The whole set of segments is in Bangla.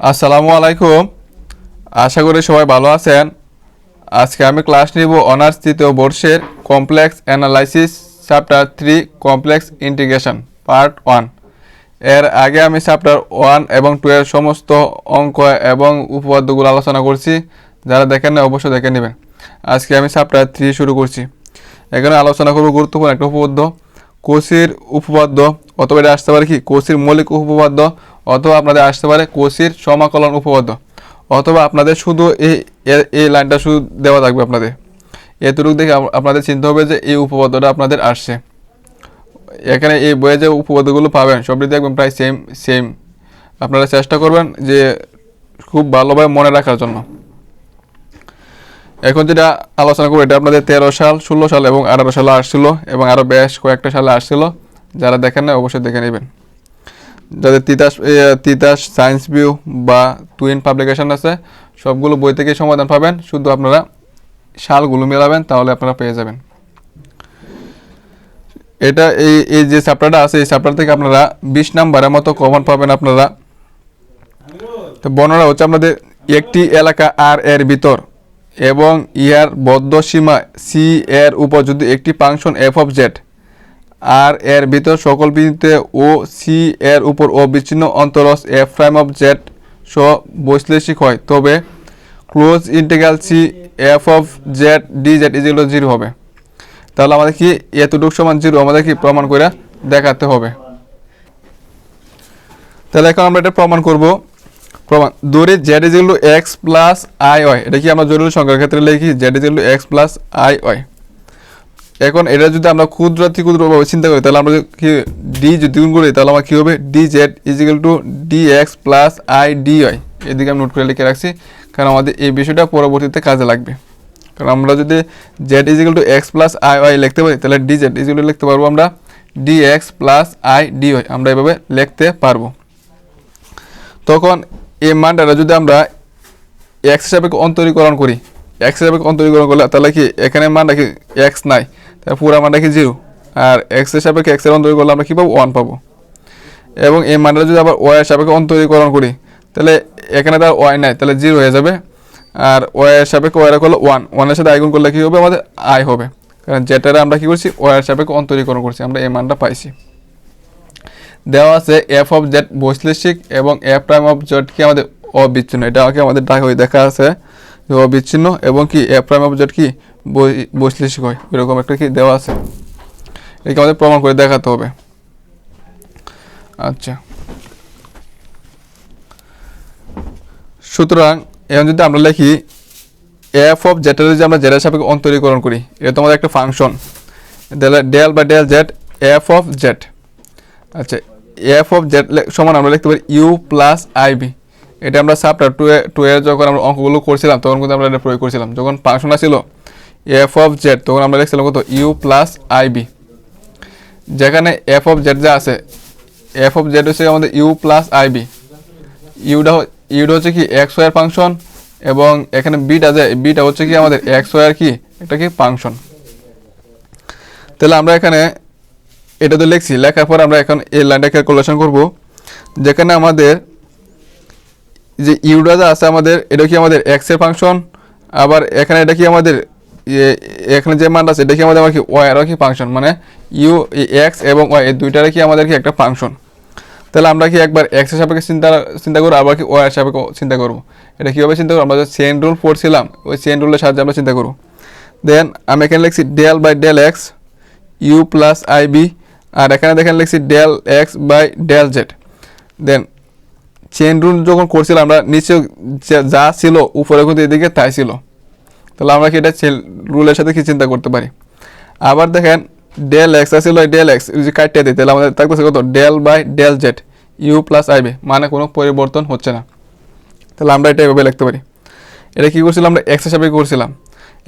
আসসালামু আলাইকুম। আশা করি সবাই ভালো আছেন। আজকে আমি ক্লাস নিব অনার্স তৃতীয় বর্ষের complex analysis, chapter three, complex integration, part one. এর আগে আমি চ্যাপ্টার ওয়ান এবং টু এর সমস্ত অঙ্ক এবং উপপাদ্যগুলো আলোচনা করছি। যারা দেখেন না, অবশ্যই দেখে নেবেন। আজকে আমি চ্যাপ্টার থ্রি শুরু করছি। এখানে আলোচনা করব গুরুত্বপূর্ণ একটা উপপাদ্য। কোষের উপপাদ্য, অথবা এটা আসতে পারে কি? কোষের মৌলিক উপপাদ্য অথবা আপনাদের আসতে পারে কোষের সমাকলন উপপাদ্য। অথবা আপনাদের শুধু এই এই লাইনটা শুধু দেওয়া থাকবে আপনাদের। এতটুকু দেখে আপ- আপনাদের চিন্তা হবে যে এই উপপাদ্যটা আপনাদের আসছে। এখানে এই বইয়ে যে উপপাদ্যগুলো পাবেন, সবটি দেখবেন প্রায় সেম সেম আপনারা চেষ্টা করবেন যে খুব ভালোভাবে মনে রাখার জন্য। এখন যেটা আলোচনা করব, এটা আপনাদের তেরো সাল, ষোলো সাল এবং আঠারো সালে আসছিল এবং আরও বেশ কয়েকটা সালে আসছিল। যারা দেখেন না অবশ্যই দেখে নেবেন। যাদের তিতাস তিতাস সায়েন্স ভিউ বা টুইন পাবলিকেশন আছে, সবগুলো বই থেকে সমাধান পাবেন। শুধু আপনারা সালগুলো মেলাবেন, তাহলে আপনারা পেয়ে যাবেন। এটা এই এই যে চ্যাপ্টারটা আছে, এই চ্যাপ্টার থেকে আপনারা বিশ নাম্বারের মতো কমন পাবেন আপনারা। তো বর্ণনা হচ্ছে আপনাদের একটি এলাকা আর এর ভিতর এবং ইহার বদ্ধ সীমা সি এর উপর, যদি একটি ফাংশন এফ অফ জেড আর এর ভিতর সকল বিন্দুতে ও সি এর উপর ও বিচ্ছিন্ন অন্তরস এফ প্রাইম অফ জেড সহ বৈশ্লেষিক হয়। তবে close integral c f of z d z ইজিগুলো zero হবে। তাহলে আমাদের কি এতটুকু সমান জিরো আমাদের কি প্রমাণ করে দেখাতে হবে? তাহলে এখন আমরা এটা প্রমাণ করব। প্রমাণ, দূরে z is equal to x plus i y এটা কি আমরা জরুরি সংখ্যার ক্ষেত্রে লিখি? Z is equal to x plus i y এখন এটা যদি আমরা ক্ষুদ্র অতি ক্ষুদ্রভাবে চিন্তা করি, তাহলে আমরা কি ডি যদি গুণ করি, তাহলে আমার কি হবে? D z is equal to d x plus i d y এদিকে আমি নোট করে লিখে রাখছি, কারণ আমাদের এই বিষয়টা পরবর্তীতে কাজে লাগবে। কারণ আমরা যদি z is equal to x plus i y লিখতে পারি, তাহলে ডি জেড ইজ লিখতে পারব আমরা d x plus i d y আমরা এভাবে লিখতে পারব। তখন এই মানটা যদি আমরা এক্স হিসাবে অন্তরীকরণ করি এক্স হিসাবে অন্তরীকরণ করলে তাহলে কি এখানে মানটা কি এক্স নাই? পুরো মানটা কি জিরো আর এক্সের সাপেক্ষে এক্সের অন্তরীকরণ করলে আমরা কী পাবো? ওয়ান পাবো। এবং এই মানটা যদি আবার ওয়াই এর সাপেক্ষে অন্তরীকরণ করি, তাহলে এখানে তার ওয়াই নাই, তাহলে জিরো হয়ে যাবে। আর ওয়াইয়ের সাপেক্ষে ওয়াই করলে ওয়ান ওয়ানের সাথে আইগুণ করলে কী হবে? আমাদের আই হবে। কারণ যেটারে আমরা কী করছি? ওয়াই এর সাপেক্ষে অন্তরীকরণ করছি। আমরা এই মানটা পাইছি। দেওয়া আছে এফ অফ জেড বৈশ্লেষিক এবং এফ প্রাইম অফ জেড কি আমাদের অবিচ্ছিন্ন। এটা আমাকে আমাদের হয়ে দেখা আছে অবিচ্ছিন্ন এবং কি? এফ প্রাইম অফ জেড কি? বৈ- বৈশ্লেষিক হয় এরকম একটা কি দেওয়া আছে? এটাকে আমাদের প্রমাণ করে দেখাতে হবে। আচ্ছা। সুতরাং, এখন যদি আমরা লিখি এফ অফ জেটের যদি আমরা জেডের সাপেক্ষে অন্তরীকরণ করি, এটা তো আমাদের একটা ফাংশন। ডেল বা del z f of z আচ্ছা এফ অফ জেড সমান আমরা লিখতে পারি ইউ প্লাস আইবি এটা আমরা চ্যাপ্টার টু টু এর যখন আমরা অঙ্কগুলো করছিলাম, তখন কিন্তু আমরা এটা প্রয়োগ করছিলাম। যখন ফাংশনটা ছিল এফ অফ জেড তখন আমরা লিখছিলাম কত? ইউ প্লাস আইবি যেখানে এফ অফ জেড যা আছে এফ অফ জেড হচ্ছে আমাদের ইউ প্লাস আইবি ইউটা ইউটা হচ্ছে কি এক্স ওয়ার ফাংশন এবং এখানে বিটা যায় বিটা হচ্ছে কি আমাদের এক্স ওয়ার কি? একটা কি? ফাংশন তাহলে আমরা এখানে এটা তো লিখছি, লেখার পর আমরা এখন এই লাইনটা ক্যালকুলেশন করব, যেখানে আমাদের যে ইউটা যা আছে আমাদের, এটা কি আমাদের এক্সের ফাংশন আবার এখানে এটা কি আমাদের এখানে যে মানটা আছে, এটা কি আমাদের কি ওয়াই এরও কি ফাংশন মানে ইউ এক্স এবং ওয়াই এই দুইটারে কি আমাদের কি একটা ফাংশন তাহলে আমরা কি একবার এক্সের সাপেক্ষে চিন্তা চিন্তা করব, আবার কি ওয়াই এর সাপেক্ষে চিন্তা করব? এটা কীভাবে চিন্তা করব? আমরা যে চেন রুল পড়ছিলাম ওই চেন রুলের সাহায্যে আমরা চিন্তা করব। দেন আমি এখানে লিখছি del by del x u plus i v আর এখানে দেখেন লিখছি del x by del z then chain rule যখন করছিলাম, আমরা নিচে যা ছিল, উপরে কিন্তু এদিকে তাই ছিল। তাহলে আমরা কি এটা রুলের সাথে কি চিন্তা করতে পারি? আবার দেখেন ডেল এক্স আসছিল ডেল এক্স যদি কাটতে দিই তাহলে আমাদের থাকতেছে কত? Del by del z u plus i v মানে কোনো পরিবর্তন হচ্ছে না। তাহলে আমরা এটা এভাবে লিখতে পারি। এটা কী করছিলাম আমরা? এক্সের সাপেক্ষে করছিলাম।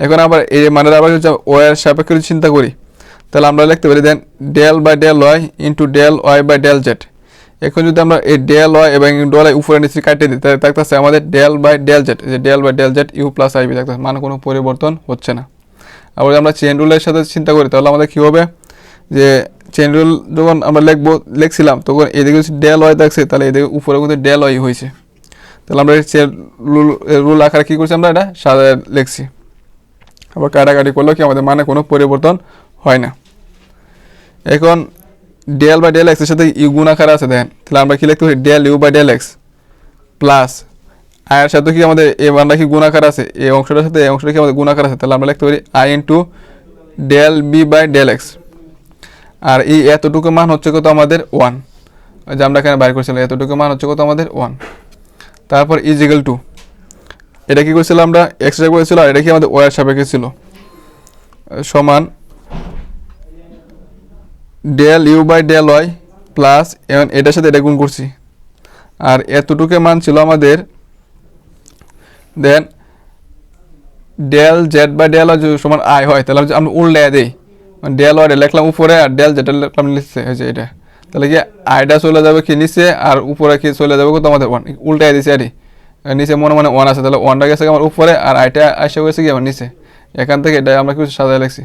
এখন আবার এই মানে আবার যদি ওয়ের সাপেক্ষে চিন্তা করি, তাহলে আমরা লিখতে পারি then del by del y into del y by del z এখন যদি আমরা এই ডেল ওয়াই এবং ডেল ওয়াই উপরে নিচে কাটিয়ে দিই, তাহলে থাকতেছে আমাদের ডেল বাই ডেল জেড যে del by del z u plus i v থাকতেছে মানে কোনো পরিবর্তন হচ্ছে না। আবার আমরা চেন রুলের সাথে চিন্তা করি, তাহলে আমাদের কী হবে? যে চেন রুল যখন আমরা লিখব, লিখছিলাম, তখন এদিকে ডেল ওয়াই থাকছে, তাহলে এদিকে উপরে কিন্তু ডেল ওয়াই হয়েছে। তাহলে আমরা চেন রুল রুল আকারে কী করছি আমরা এটা? সাজায় লিখছি। আবার কাটাকাটি করলেও কি আমাদের মানে কোনো পরিবর্তন হয় না। এখন ডেল বাই ডেল এক্সের সাথে ইউ গুণ আকারে আছে, দেখেন। তাহলে আমরা কি লিখতে পারি? Del u by del x plus আয়ের সাথে কি আমাদের এ মানটা কি গুণাকার আছে? এই অংশটার সাথে এই অংশটা কি আমাদের গুণাকার আছে? তাহলে আমরা লিখতে পারি i into del v by del x আর এই এতটুকু মান হচ্ছে কত আমাদের ওয়ান যে আমরা এখানে বাইর করছিলাম, এতটুকু মান হচ্ছে কত আমাদের ওয়ান তারপর ইজিক্যাল টু এটা কি করেছিলাম আমরা? এক্সট্রা করেছিল আর এটা কি আমাদের ওয়ার সাপেক্ষে ছিল? সমান del u by del y plus এটার সাথে এটা গুণ করছি। আর এতটুকু মান ছিল আমাদের then del z by del সমান আই হয়, তাহলে আমরা উল্টে দিই মানে ডেল ওয়াই লিখলাম উপরে আর ডেল যেটা লিখলাম নিচে, হয়েছে এটা। তাহলে কি আইটা চলে যাবে কি নিচে আর উপরে কি চলে যাবে কত আমাদের ওয়ান উল্টাই দিছে আরে নিচে মনে মনে ওয়ান আছে, তাহলে ওয়ানটা গেছে আমার উপরে আর আইটা আসে গেছে কি আমার নিচে। এখান থেকে এটা আমরা কিছু সাজায় লিখছি।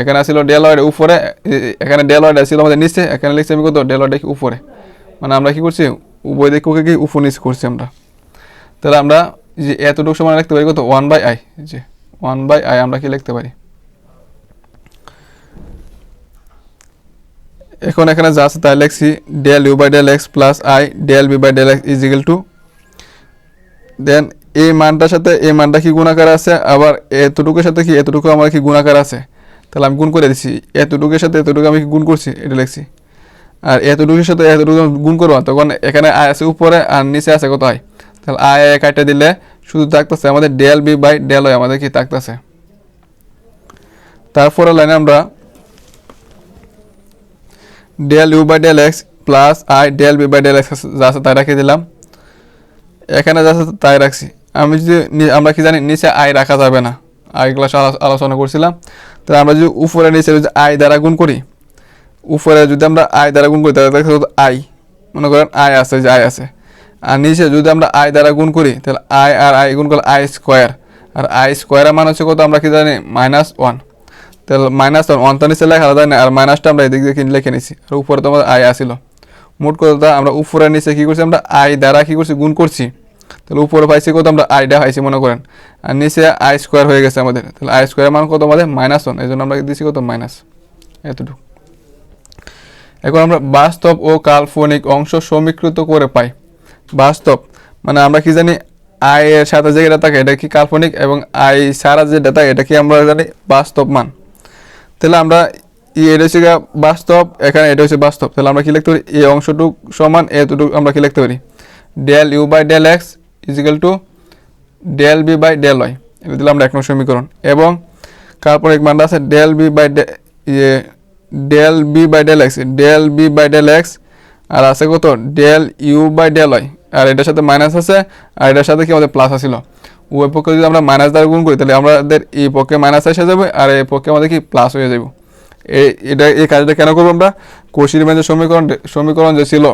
এখানে ছিল ডেল ওয়াইড উপরে এখানে ডেল ওয়াইড ছিল আমাদের নিচে, এখানে লিখছি আমি কত ডেল ওয়াইড উপরে। মানে আমরা কি করছি, উভয় দিকে কি উপর নিচ করছি আমরা। তাহলে আমরা যে এতটুকু সময় লিখতে পারি কত ওয়ান বাই আই যে ওয়ান বাই আই আমরা কি লিখতে পারি? এখন এখানে যা আছে তাই লিখছি del u by del x plus i del v by del x is equal to then এই মানটার সাথে এই মানটা কি গুণাকার আছে, আবার এতটুকুর সাথে কি, এতটুকু আমার কি গুণাকার আছে? তাহলে আমি গুণ করে দিচ্ছি এতটুকুর সাথে এতটুকু আমি গুণ করছি? এটা লিখছি। আর এতটুকুর সাথে এতটুকু গুণ করব তখন এখানে আয় আছে উপরে আর নিচে আছে কত আয় তাহলে আয় আয় কাটে দিলে শুধু থাকতেছে আমাদের del v by del y, আমাদের কি থাকতেছে? তারপরে লাইনে আমরা del u by del x plus i del v by del x যা আছে তাই রাখিয়ে দিলাম। এখানে যা আছে তাই রাখছি। আমি যদি আমরা কি জানি, নিচে আই রাখা যাবে না। আই ক্লাস আলোচনা করছিলাম। তাহলে আমরা যদি উপরে নিচে যদি দ্বারা গুণ করি, উপরে যদি আমরা আই দ্বারা গুণ করি, তাহলে দেখো আই, মনে করেন আই আছে যে আই আছে। আর নিচে যদি আমরা আই দ্বারা গুণ করি, তাহলে আই আর আই গুণ করলে আই স্কোয়ার। আর আই স্কোয়ারের মান হচ্ছে কত আমরা কি জানি? Minus one. তাহলে মাইনাস ওয়ান ওয়ান তো নিচে লেখা যায় না, আর মাইনাসটা আমরা এদিক দিয়ে লিখে নিছি। আর উপরে তো আমাদের আই আসিল। মোট কথা আমরা উপরে নিচে কী করছি, আমরা আয় দ্বারা কী করছি? গুণ করছি। তাহলে উপরে পাইছি কত আমরা আইটা পাইছি, মনে করেন। আর নিচে আই স্কোয়ার হয়ে গেছে আমাদের। তাহলে আই স্কোয়ারের মান কত আমাদের? মাইনাস ওয়ান এই জন্য আমরা দিচ্ছি কত? মাইনাস এতটুকু। এখন আমরা বাস্তব ও কাল্পনিক অংশ সমীকৃত করে পাই। বাস্তব মানে আমরা কি জানি আই এর সাথে যে থাকে, এটা কি কাল্পনিক? এবং আই সারা যে থাকে, এটা কি আমরা জানি বাস্তব মান? তাহলে আমরা ই এটা হচ্ছে বাস্তব, এখানে এটা হচ্ছে বাস্তব। তাহলে আমরা কি লিখতে পারি? এই অংশটুক সমান, এতটুকু আমরা কি লিখতে পারি? Del u by del x is equal to del v by del y. এটা দিলাম আমরা এক নম্বর সমীকরণ। এবং কাল্পনিক মানটা আছে? ডেল বি বাই ইয়ে del v by del x. Del v by del x. আর আছে কত? Del u by del y. আর এটার সাথে মাইনাস আছে, আর এটার সাথে কি আমাদের প্লাস আছিল? উভয় পক্ষে যদি আমরা মাইনাস দ্বারা গুণ করি, তাহলে আমাদের এই পক্ষে মাইনাস এসে যাবে, আর এই পক্ষে আমাদের কি? প্লাস হয়ে যাবে এটা, এই কাজটা কেন করব আমরা? কোশির যে সমীকরণ সমীকরণ যে ছিল,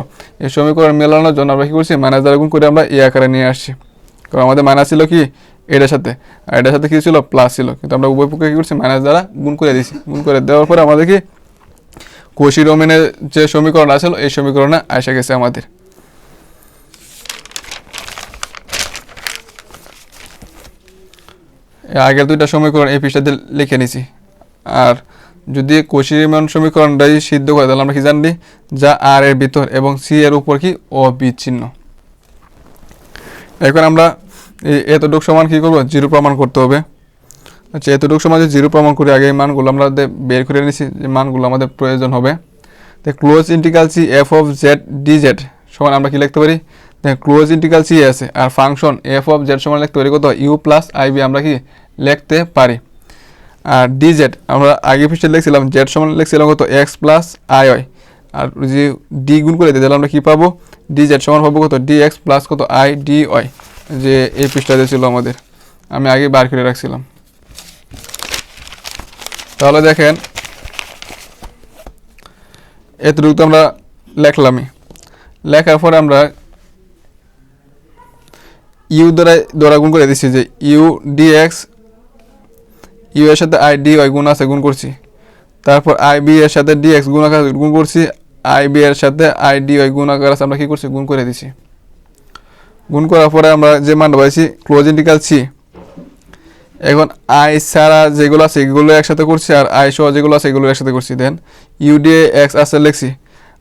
এই সমীকরণ মেলানোর জন্য আমরা কি করছি? মাইনাস দ্বারা গুণ করে আমরা এ আকারে নিয়ে আসছি। কারণ আমাদের মাইনাস ছিল কি? এটার সাথে। আর এটার সাথে কি ছিল? প্লাস ছিল। কিন্তু আমরা উভয় পক্ষে কি করছি? মাইনাস দ্বারা গুণ করে দিয়েছি। গুণ করে দেওয়ার পরে আমাদের কি? কোশি রোমেনের যে সমীকরণ আসলো এই সমীকরণে আসে গেছে আমাদের। আগের দুইটা সমীকরণ এই পৃষ্ঠাতে লিখে নিছি। আর যদি কোশিরিমান সমীকরণটাই সিদ্ধ করে, তাহলে আমরা কি জানবি? যা আর এর ভিতর এবং সি এর উপর কি অবিচ্ছিন্ন। এখন আমরা এতটুক সমান কি করব? জিরো প্রমাণ করতে হবে। আচ্ছা এতটুকু সময় যে জিরো প্রমাণ করি আগে এই মানগুলো আমরা বের করে নিছি যে মানগুলো আমাদের প্রয়োজন হবে। তো close integral c f of z d z সমান আমরা কি লিখতে পারি? ক্লোজ ইন্টিগ্রাল সি আছে, আর ফাংশন এফ অফ জেড সমান লিখতে পারি কত? ইউ প্লাস আই বি আমরা কি লিখতে পারি? আর ডি জেড আমরা আগে পৃষ্ঠে লিখছিলাম জেড সমান লিখছিলাম কত? এক্স প্লাস আই ওয়াই আর যে ডি গুণ করে দিই তাহলে আমরা কী পাবো? ডি জেড সমান পাবো কত? ডি এক্স প্লাস কত? আই ডি ওয়াই যে এই পৃষ্ঠাতে ছিল আমাদের। আমি আগে বার করে রাখছিলাম। তাহলে দেখেন, এতটুকু তো আমরা লেখলামই। লেখার পরে আমরা ইউ দ্বারা দ্বারা গুণ করে দিচ্ছি যে ইউ ডি এক্স ইউ এর সাথে আই ডি ওয়াই গুণ আছে, গুণ করছি। তারপর আই বি এর সাথে ডি এক্স গুণ আকার গুণ করছি। আই বি এর সাথে আই ডি ওয়াই গুণ আকার আছে, আমরা কী করছি? গুণ করে দিছি। গুণ করার পরে আমরা যে মানটা পাইছি ক্লোজ ইন্টিগ্রাল সি এখন আই ছাড়া যেগুলো আছে, এগুলো একসাথে করছি, আর আই সহ যেগুলো আছে, এগুলো একসাথে করছি। দেন ইউডিএ এক্স আছে লিখছি।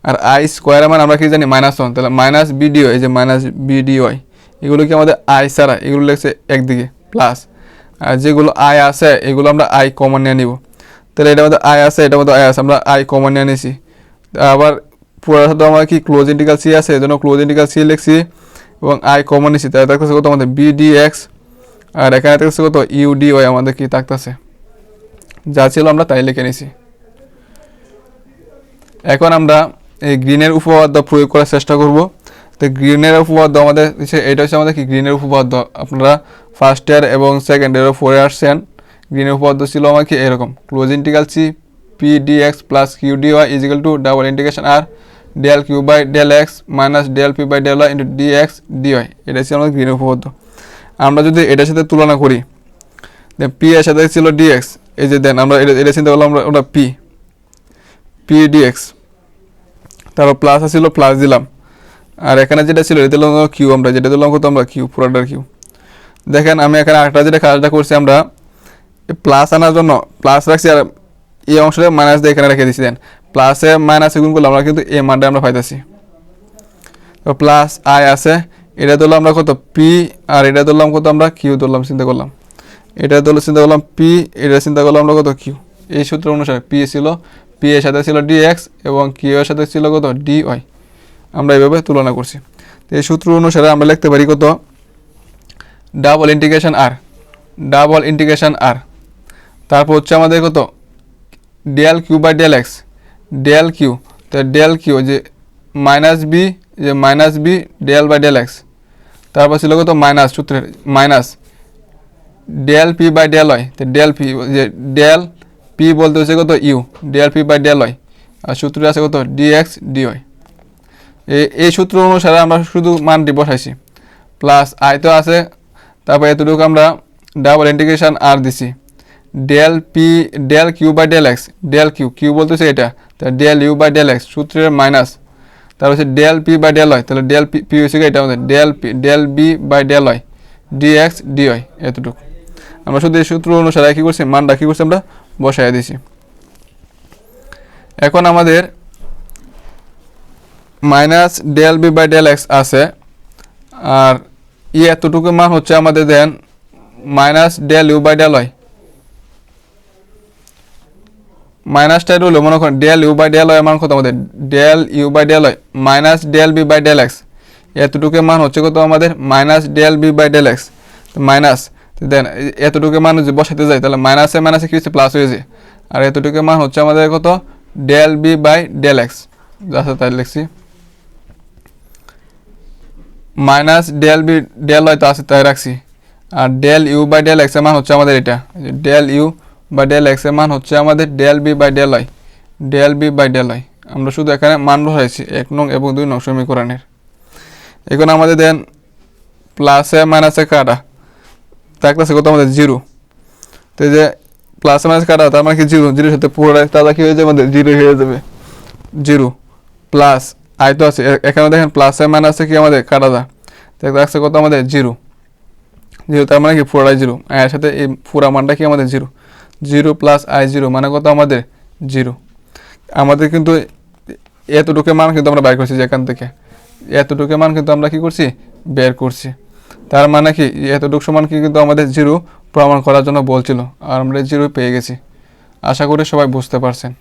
আর আই স্কোয়ারের মান আমরা কি জানি? মাইনাস ওয়ান তাহলে মাইনাস বিডিও এই যে মাইনাস বিডিওয়াই এগুলো কি আমাদের আই ছাড়া? এগুলো লিখছে একদিকে প্লাস যেগুলো আই আছে, এগুলো আমরা আই কমন নিয়ে নিব। তাহলে এটার মধ্যে আই আছে, এটার মধ্যে আই আছে, আমরা আই কমন নিয়ে নিছি। আবার পুরো সাথে আমার কি ক্লোজ ইন্টিগ্রাল সি আছে, এই জন্য ক্লোজ ইন্টিগ্রাল সি লিখছি এবং আই কমন নিছি। তাহলে থাকতেছে কত আমাদের? বিডি এক্স আর এখানে থাকতেছে কত? ইউডি ওয়াই আমাদের কি থাকতেছে? যা ছিল আমরা তাই লিখে নিছি। এখন আমরা এই গ্রিনের উপপাদ্য প্রয়োগ করার চেষ্টা করব। তো গ্রিনের উপপাদ্য আমাদের এটা হচ্ছে আমাদের কি? গ্রিনের উপপাদ্য। আপনারা ফার্স্ট ইয়ার এবং সেকেন্ড ইয়ারও পড়ে আসছেন। গ্রিনের উপপাদ্য ছিল আমাকে এরকম close integral c p d x plus q d y is equal to double integration r del q by del x minus del p by del y into d x d y এটা ছিল আমাদের গ্রিনের উপপাদ্য। আমরা যদি এটার সাথে তুলনা করি দেন পি এর সাথে ছিল ডি এক্স এই যে দেন, আমরা এটা চিন্তা করলাম আমরা ওটা পি পি ডি এক্স তারপর প্লাস আসছিল প্লাস দিলাম। আর এখানে যেটা ছিল, এটা দিলাম কিউ আমরা, যেটা দিলাম কত আমরা কিউ পুরোটার কিউ দেখেন, আমি এখানে আরেকটা যেটা কাজটা করছি আমরা প্লাস আনার জন্য প্লাস রাখছি আর এই অংশটা মাইনাস দিয়ে এখানে রেখে দিচ্ছি দেন প্লাসে মাইনাসে গুণ করলে আমরা কিন্তু এই মানটা আমরা পাইতেছি। তো প্লাস আই আছে, এটা ধরলাম আমরা কত? পি আর এটা ধরলাম কত আমরা? কিউ ধরলাম, চিন্তা করলাম। এটা ধরলে চিন্তা করলাম পি এটা চিন্তা করলাম আমরা কত? কিউ এই সূত্র অনুসারে পি ছিল পি এর সাথে ছিল ডি এক্স এবং কিউ এর সাথে ছিল কত? ডি ওয়াই আমরা এইভাবে তুলনা করছি। তো এই সূত্র অনুসারে আমরা লিখতে পারি কত? Double integration r, double integration r. তারপর হচ্ছে আমাদের কত? Del q by del x, del q. তো ডেল কিউ যে মাইনাস বি, যে minus v del by del x. তারপর ছিল কত? মাইনাস, সূত্রের minus. Del p by del হয় তো ডেল পি যে ডেল পি বলতে হচ্ছে কত? U, del p by del হয় আর সূত্রে আছে কত? D x d y. এই সূত্র অনুসারে আমরা শুধু মানটি বসাইছি। প্লাস আই তো আছে তারপর এতটুকু আমরা ডাবল ইন্টিগ্রেশন আর দিছি। Del p del q by del x del q q বলতেছে এটা তা del u by del x সূত্রের মাইনাস তারপর হচ্ছে ডেল পি বাই ডেল হয় তাহলে ডেল পি পি হচ্ছে কি এটা আমাদের del p del v by del হয় ডি এক্স ডি ওয়াই এতটুকু। আমরা শুধু এই সূত্র অনুসারে কী করছি, মানটা কী করছি আমরা বসাই দিছি। এখন আমাদের minus del v by del x আছে, আর ই এতটুকু মান হচ্ছে আমাদের then minus del u by del y. মাইনাসটা হলো, মনে করেন del u by del y মান কত আমাদের? Del u by del y minus del v by del x. এতটুকু মান হচ্ছে কত আমাদের? Minus del v by del x. Minus then এতটুকু মান যদি বসাতে যায় তাহলে মাইনাসে মাইনাসে কি হচ্ছে প্লাস হয়ে যায়। আর এতটুকু মান হচ্ছে আমাদের কত? Del v by del x. আচ্ছা তাই লিখছি। মাইনাস ডেল বি, ডেল হয় তো আছে, তাই রাখছি। আর ডেল ইউ বাই ডেল এক্সের মান হচ্ছে আমাদের এটা। ডেল ইউ বা ডেল এক্সের মান হচ্ছে আমাদের ডেল বি বাই ডেল হয় ডেল বি বাই ডেল হয় আমরা শুধু এখানে মান বসাইছি, এক নং এবং দুই নং সমীকরণের। এখন আমাদের দেন প্লাসে মাইনাসে কাটা। থাকতেছে কত আমাদের? জিরো তো যে প্লাসে মাইনাস কাটা, তার মানে কি জিরো জিরোর সাথে পুরোটাই তাহলে কি হয়ে যাবে? আমাদের জিরো হয়ে যাবে। জিরো প্লাস আই তো আছে এখানে দেখেন প্লাসে মাইনাসে কি আমাদের? কাটা যায় থাকছে কত আমাদের? জিরো জিরো তার মানে কি? পুরোটাই জিরো আয়ের সাথে এই পুরা মানটা কি আমাদের? Zero zero plus i zero মানে কত আমাদের? জিরো আমাদের কিন্তু এতটুকু মান কিন্তু আমরা বাইর করছি যেখান থেকে। এতটুকু মান কিন্তু আমরা কি করছি? বের করছি। তার মানে কি? এতটুকু সমান কি কিন্তু আমাদের জিরো প্রমাণ করার জন্য বলছিল। আর আমরা জিরো পেয়ে গেছি। আশা করি সবাই বুঝতে পারছেন।